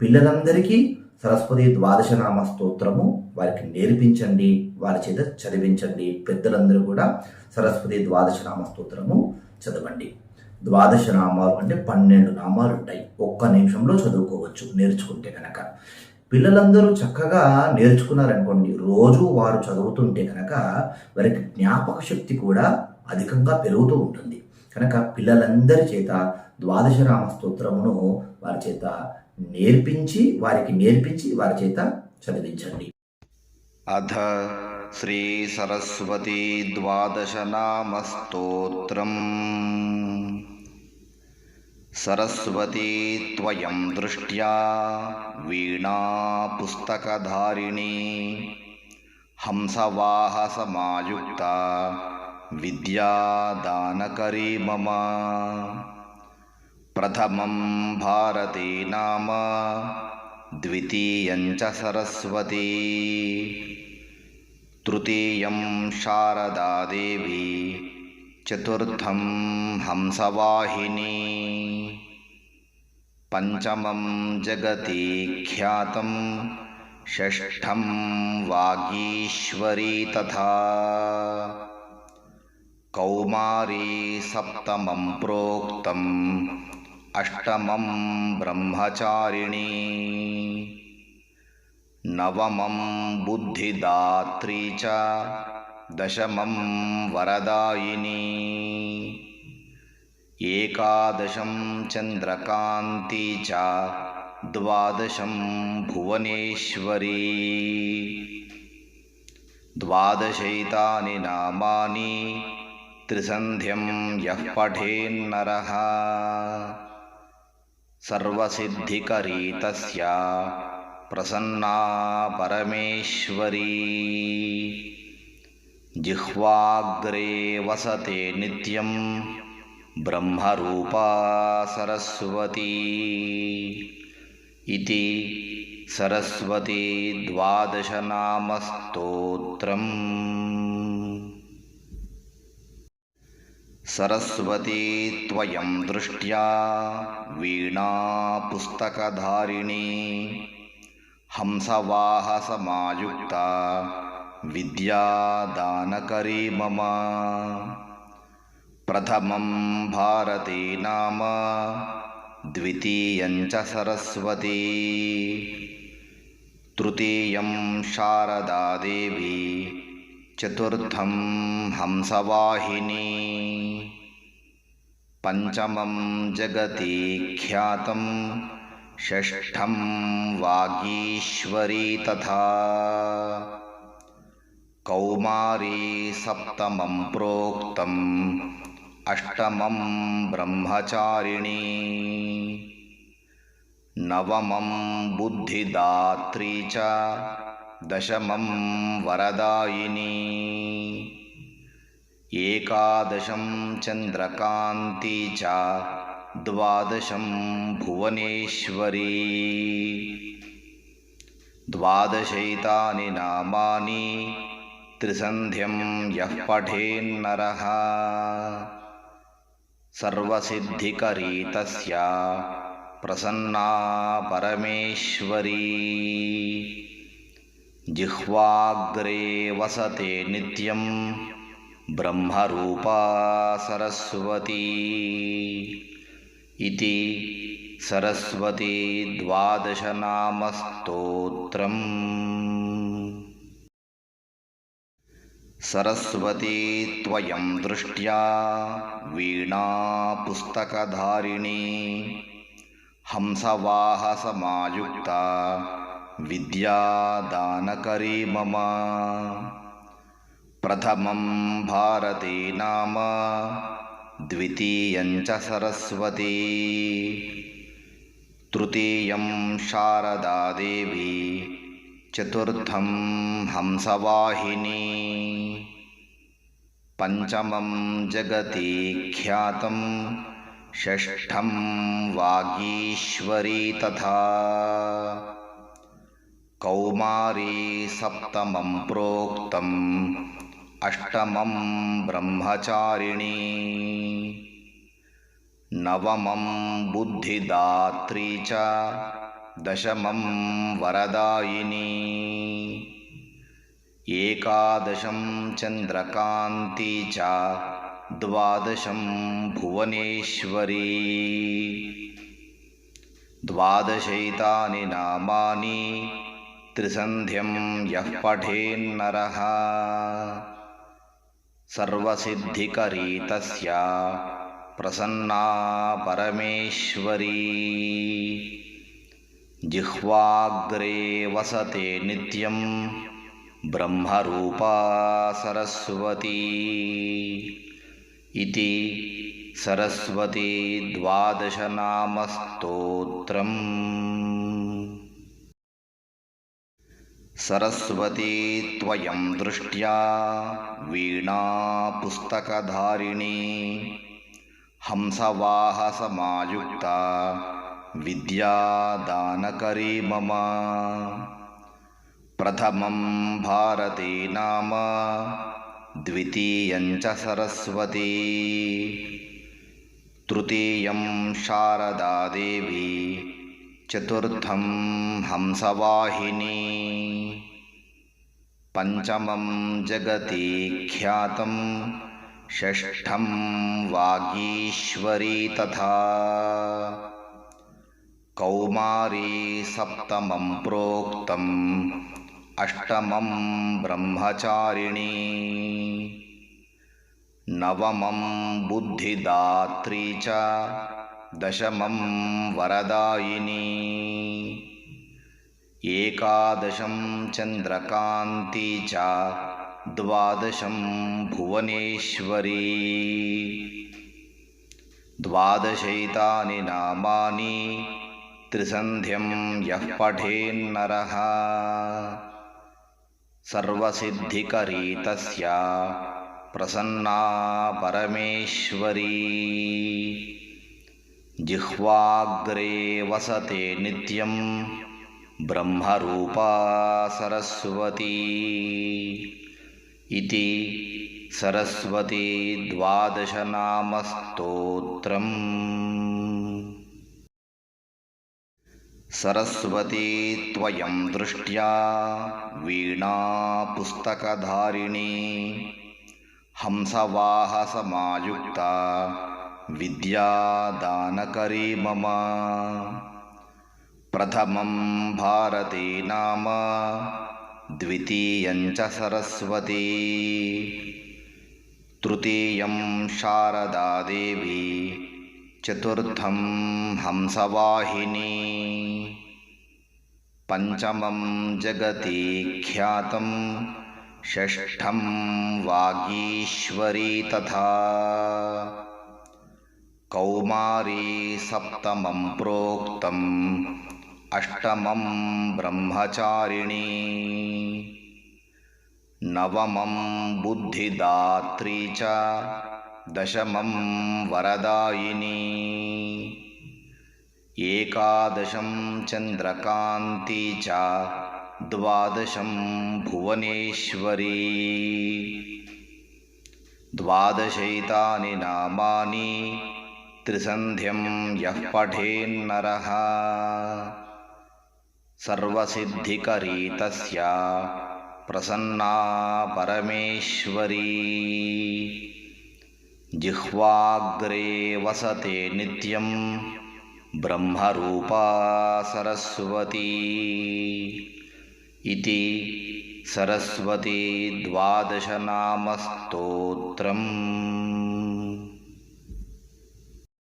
పిల్లలందరికీ సరస్వతి ద్వాదశ నామ స్తోత్రము. వారికి నేర్పించండి వారి చేత చదివించండి. పెద్దలందరూ కూడా సరస్వతి ద్వాదశ నామ స్తోత్రము చదవండి. ద్వాదశ నామాలు అంటే పన్నెండు నామాలు ఉంటాయి. ఒక్క నిమిషంలో చదువుకోవచ్చు నేర్చుకుంటే కనుక పిల్లలందరూ చక్కగా నేర్చుకున్నారనుకోండి రోజు వారు చదువుతుంటే కనుక వారికి జ్ఞాపక శక్తి కూడా అధికంగా పెరుగుతూ ఉంటుంది. కనుక పిల్లలందరి చేత ద్వాదశ నామ స్తోత్రమును వారి చేత నేర్పించి వారికి నేర్పించి వారి చేత చదివించండి. అథ శ్రీ సరస్వతీ ద్వాదశనామస్తోత్రం సరస్వతీ త్వయం దృష్ట్యా వీణా పుస్తకధారిణీ. హంసవాహసమాయుక్త విద్యాదానకరీ మమ. प्रथमं भारती नाम द्वितीयं च सरस्वती तृतीयं शारदा देवी चतुर्थं हंसवाहिनी पञ्चमं जगति ख्यातं षष्ठं वागीश्वरी तथा कौमारी सप्तमं प्रोक्तम् अष्टमं ब्रह्मचारिणी। नवमं बुद्धिदात्री च। दशमं वरदायिनी। एकादशं चन्द्रकान्ती च। द्वादशं भुवनेश्वरी। द्वादशैतानि नामानि। त्रिसन्ध्यं यः पठेन्नरः। सर्वसिद्धिकरी तस्य प्रसन्ना परमेश्वरी। जिह्वाग्रे वसते नित्यं ब्रह्मरूपा सरस्वती। इति सरस्वती द्वादशनामस्तोत्रम्। सरस्वती त्वयं दृष्ट्या वीणा पुस्तकधारिणी। हंसवाहसमायुक्ता विद्यादानकरी मम। प्रथमं भारती नाम द्वितीयं च सरस्वती। तृतीयं शारदा देवी चतुर्थं हंसवाहिनी पञ्चमं जगति ख्यातं षष्ठं वागीश्वरी तथा। कौमारी सप्तमं प्रोक्तम् अष्टमं ब्रह्मचारिणी। नवमं बुद्धिदात्री च दशमं वरदायिनी एकादशं चन्द्रकान्ती च द्वादशं भुवनेश्वरी। द्वादशैतानि नामानि त्रिसन्ध्यं यः पठेन्नरः। सर्वसिद्धिकरी तस्य प्रसन्ना परमेश्वरी। जिह्वाग्रे वसते नित्यं ब्रह्मरूपा सरस्वती इति सरस्वती द्वादशनामस्तोत्रम्। सरस्वती त्वयं दृष्ट्या वीणा पुस्तकधारिणी हंसवाहसमायुक्ता विद्यादानकरी मम प्रथमं भारती नाम द्वितीयं च सरस्वती तृतीयं शारदा देवी चतुर्थं हंसवाहिनी पञ्चमं जगति ख्यातं षष्ठं वागीश्वरी तथा। कौमारी सप्तमं प्रोक्तम् अष्टमं ब्रह्मचारिणी। नवमं बुद्धिदात्री च। दशमं वरदायिनी। एकादशं चन्द्रकान्ती च। द्वादशं भुवनेश्वरी। द्वादशैतानि नामानि। त्रिसन्ध्यं यः पठेन्नरः। सर्वसिद्धिकरी तस्य प्रसन्ना परमेश्वरी। जिह्वाग्रे वसते नित्यं ब्रह्मरूपा सरस्वती। इति सरस्वती द्वादशनामस्तोत्रम् सरस्वती त्वयं दृष्ट्या वीणा पुस्तकधारिणी हंसवाहसमायुक्ता विद्यादानकरी मम। प्रथमं भारती नाम द्वितीयञ्च सरस्वती। तृतीयं शारदा देवी चतुर्थं हंसवाहिनी। पञ्चमं जगति ख्यातं। षष्ठं वागीश्वरी तथा। कौमारी सप्तमं प्रोक्तम् अष्टमं ब्रह्मचारिणी। नवमं बुद्धिदात्री च। दशमं वरदायिनी। एकादशं चन्द्रकान्ती च द्वादशं भुवनेश्वरी। द्वादशैतानि नामानि त्रिसन्ध्यं यः पठेन्नरः। सर्वसिद्धिकरी तस्य प्रसन्ना परमेश्वरी जिह्वाग्रे वसते नित्यं ब्रह्मरूपा सरस्वती। इति सरस्वती द्वादशनामस्तोत्रम्। सरस्वती त्वयं दृष्ट्या वीणा पुस्तकधारिणी हंसवाहसमायुक्ता विद्यादानकरी मम। प्रथमं भारती नाम द्वितीयञ्च सरस्वती। तृतीयं शारदा देवी। चतुर्थं हंसवाहिनी। पञ्चमं जगति ख्यातं षष्ठं वागीश्वरी तथा कौमारी सप्तमं प्रोक्तम्। अष्टमं ब्रह्मचारिणी। नवमं बुद्धिदात्री च। दशमं वरदायिनी। एकादशं चन्द्रकान्ती च। द्वादशं भुवनेश्वरी। द्वादशैतानि नामानि त्रिसन्ध्यं यः पठेन्नरः। सर्वसिद्धिकरी तस्य प्रसन्ना परमेश्वरी। जिह्वाग्रे वसते नित्यं ब्रह्मरूपा सरस्वती। इति सरस्वती द्वादशनामस्तोत्रम्